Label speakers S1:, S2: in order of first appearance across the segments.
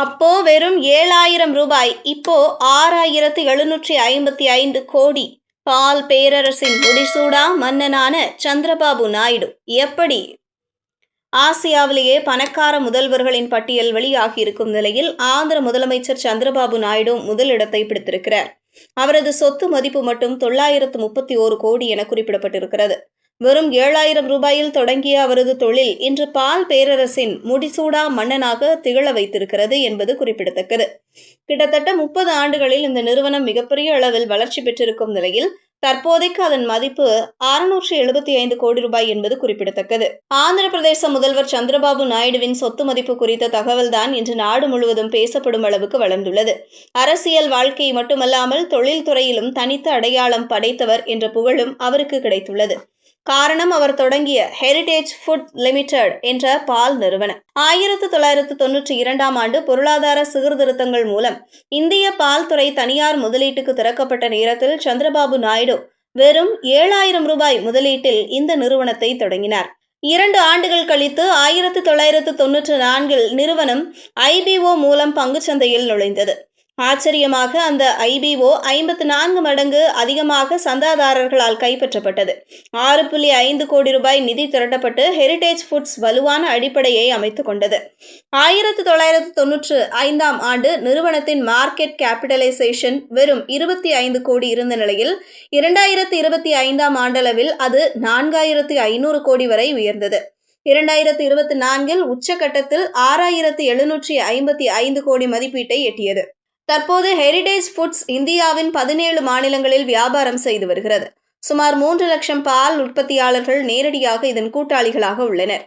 S1: அப்போ வெறும் ஏழாயிரம் ரூபாய் இப்போ ஆறாயிரத்து எழுநூற்றி ஐம்பத்தி ஐந்து கோடி. பால் பேரரசின் முடிசூடா மன்னனான சந்திரபாபு நாயுடு. எப்படி? ஆசியாவிலேயே பணக்கார முதல்வர்களின் பட்டியல் வெளியாகியிருக்கும் நிலையில் ஆந்திர முதலமைச்சர் சந்திரபாபு நாயுடு முதலிடத்தை பிடித்திருக்கிறார். அவரது சொத்து மதிப்பு மட்டும் தொள்ளாயிரத்து முப்பத்தி ஓரு கோடி என குறிப்பிடப்பட்டிருக்கிறது. வெறும் ஏழாயிரம் ரூபாயில் தொடங்கிய அவரது தொழில் இன்று பால் பேரரசின் முடிசூடா மன்னனாக திகழ வைத்திருக்கிறது என்பது குறிப்பிடத்தக்கது. கிட்டத்தட்ட முப்பது ஆண்டுகளில் இந்த நிறுவனம் மிகப்பெரிய அளவில் வளர்ச்சி பெற்றிருக்கும் நிலையில் தற்போதைக்கு அதன் மதிப்பு அறுநூற்று எழுபத்தி ஐந்து கோடி ரூபாய் என்பது குறிப்பிடத்தக்கது. ஆந்திர பிரதேச முதல்வர் சந்திரபாபு நாயுடுவின் சொத்து மதிப்பு குறித்த தகவல்தான் இன்று நாடு முழுவதும் பேசப்படும் அளவுக்கு வளர்ந்துள்ளது. அரசியல் வாழ்க்கை மட்டுமல்லாமல் தொழில்துறையிலும் தனித்த அடையாளம் படைத்தவர் என்ற புகழும் அவருக்கு கிடைத்துள்ளது. காரணம் அவர் தொடங்கிய ஹெரிடேஜ் ஃபுட் லிமிடெட் என்ற பால் நிறுவனம். ஆயிரத்து தொள்ளாயிரத்து தொன்னூற்றி இரண்டாம் ஆண்டு பொருளாதார சீர்திருத்தங்கள் மூலம் இந்திய பால் துறை தனியார் முதலீட்டுக்கு திறக்கப்பட்ட நேரத்தில் சந்திரபாபு நாயுடு வெறும் ஏழாயிரம் ரூபாய் முதலீட்டில் இந்த நிறுவனத்தை தொடங்கினார். இரண்டு ஆண்டுகள் கழித்து ஆயிரத்து தொள்ளாயிரத்து தொன்னூற்று நான்கில் நிறுவனம் ஐபிஓ மூலம் பங்குச்சந்தையில் நுழைந்தது. ஆச்சரியமாக அந்த ஐபிஓ ஐம்பத்து நான்கு மடங்கு அதிகமாக சந்தாதாரர்களால் கைப்பற்றப்பட்டது. ஆறு புள்ளி ஐந்து கோடி ரூபாய் நிதி திரட்டப்பட்டு ஹெரிடேஜ் ஃபுட்ஸ் வலுவான அடிப்படையை அமைத்துக் கொண்டது. ஆயிரத்து தொள்ளாயிரத்து தொன்னூற்று ஐந்தாம் ஆண்டு நிறுவனத்தின் மார்க்கெட் கேபிட்டலைசேஷன் வெறும் இருபத்தி ஐந்து கோடி இருந்த நிலையில் இரண்டாயிரத்து இருபத்தி ஐந்தாம் ஆண்டளவில் அது நான்காயிரத்து ஐநூறு கோடி வரை உயர்ந்தது. இரண்டாயிரத்து இருபத்தி நான்கில் உச்சகட்டத்தில் ஆறாயிரத்து எழுநூற்றி ஐம்பத்தி ஐந்து கோடி மதிப்பீட்டை எட்டியது. தற்போது ஹெரிடேஜ் ஃபுட்ஸ் இந்தியாவின் பதினேழு மாநிலங்களில் வியாபாரம் செய்து வருகிறது. சுமார் மூன்று லட்சம் பால் உற்பத்தியாளர்கள் நேரடியாக இதன் கூட்டாளிகளாக உள்ளனர்.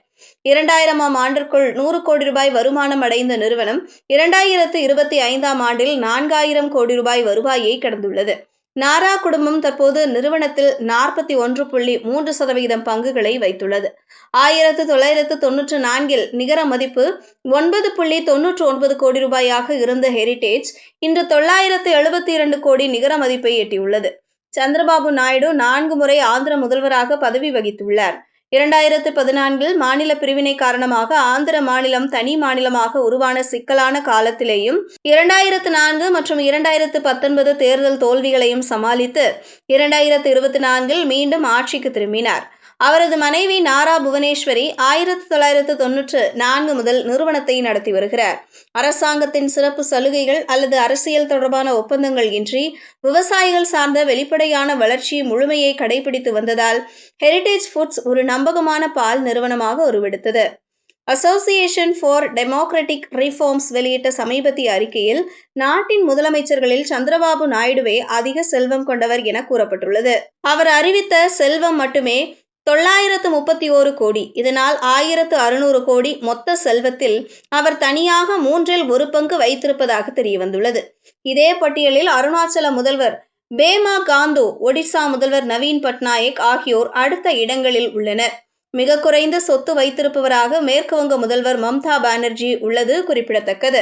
S1: இரண்டாயிரமாம் ஆண்டிற்குள் நூறு கோடி ரூபாய் வருமானம் அடைந்த நிறுவனம் இரண்டாயிரத்து இருபத்தி ஐந்தாம் ஆண்டில் நான்காயிரம் கோடி ரூபாய் வருவாயை கடந்துள்ளது. நாரா குடும்பம் தற்போது நிறுவனத்தில் நாற்பத்தி ஒன்று புள்ளி மூன்று சதவீதம் பங்குகளை வைத்துள்ளது. ஆயிரத்து தொள்ளாயிரத்து தொன்னூற்று நான்கில் நிகர மதிப்பு ஒன்பது புள்ளி தொன்னூற்று ஒன்பது கோடி ரூபாயாக இருந்த ஹெரிடேஜ் இன்று தொள்ளாயிரத்து எழுபத்தி இரண்டு கோடி நிகர மதிப்பை எட்டியுள்ளது. சந்திரபாபு நாயுடு நான்கு முறை ஆந்திர முதல்வராக பதவி வகித்துள்ளார். இரண்டாயிரத்து பதினான்கில் மாநில பிரிவினை காரணமாக ஆந்திர மாநிலம் தனி மாநிலமாக உருவான சிக்கலான காலத்திலேயும் இரண்டாயிரத்து நான்கு மற்றும் இரண்டாயிரத்து பத்தொன்பது தேர்தல் தோல்விகளையும் சமாளித்து இரண்டாயிரத்து இருபத்தி நான்கில் மீண்டும் ஆட்சிக்கு திரும்பினார். அவரது மனைவி நாரா புவனேஸ்வரி ஆயிரத்தி தொள்ளாயிரத்து தொன்னூற்று நான்கு முதல் நிறுவனத்தை நடத்தி வருகிறார். அரசாங்கத்தின் சிறப்பு சலுகைகள் அல்லது அரசியல் தொடர்பான ஒப்பந்தங்கள் இன்றி விவசாயிகள் சார்ந்த வெளிப்படையான வளர்ச்சி முழுமையை கடைபிடித்து வந்ததால் ஹெரிடேஜ் ஃபுட்ஸ் ஒரு நம்பகமான பால் நிறுவனமாக உருவெடுத்தது. அசோசியேஷன் ஃபார் டெமோக்ராட்டிக் ரிஃபார்ம்ஸ் வெளியிட்ட சமீபத்திய அறிக்கையில் நாட்டின் முதலமைச்சர்களில் சந்திரபாபு நாயுடுவே அதிக செல்வம் கொண்டவர் என கூறப்பட்டுள்ளது. அவர் அறிவித்த செல்வம் மட்டுமே தொள்ளாயிரத்து முப்பத்தி ஓரு கோடி. இதனால் ஆயிரத்து அறுநூறு கோடி மொத்த செல்வத்தில் அவர் தனியாக மூன்றில் ஒரு பங்கு வைத்திருப்பதாக தெரியவந்துள்ளது. இதே பட்டியலில் அருணாச்சல முதல்வர் பேமா காந்தோ ஒடிசா முதல்வர் நவீன் பட்நாயக் ஆகியோர் அடுத்த இடங்களில் உள்ளனர். மிக குறைந்த சொத்து வைத்திருப்பவராக மேற்குவங்க முதல்வர் மம்தா பானர்ஜி உள்ளது குறிப்பிடத்தக்கது.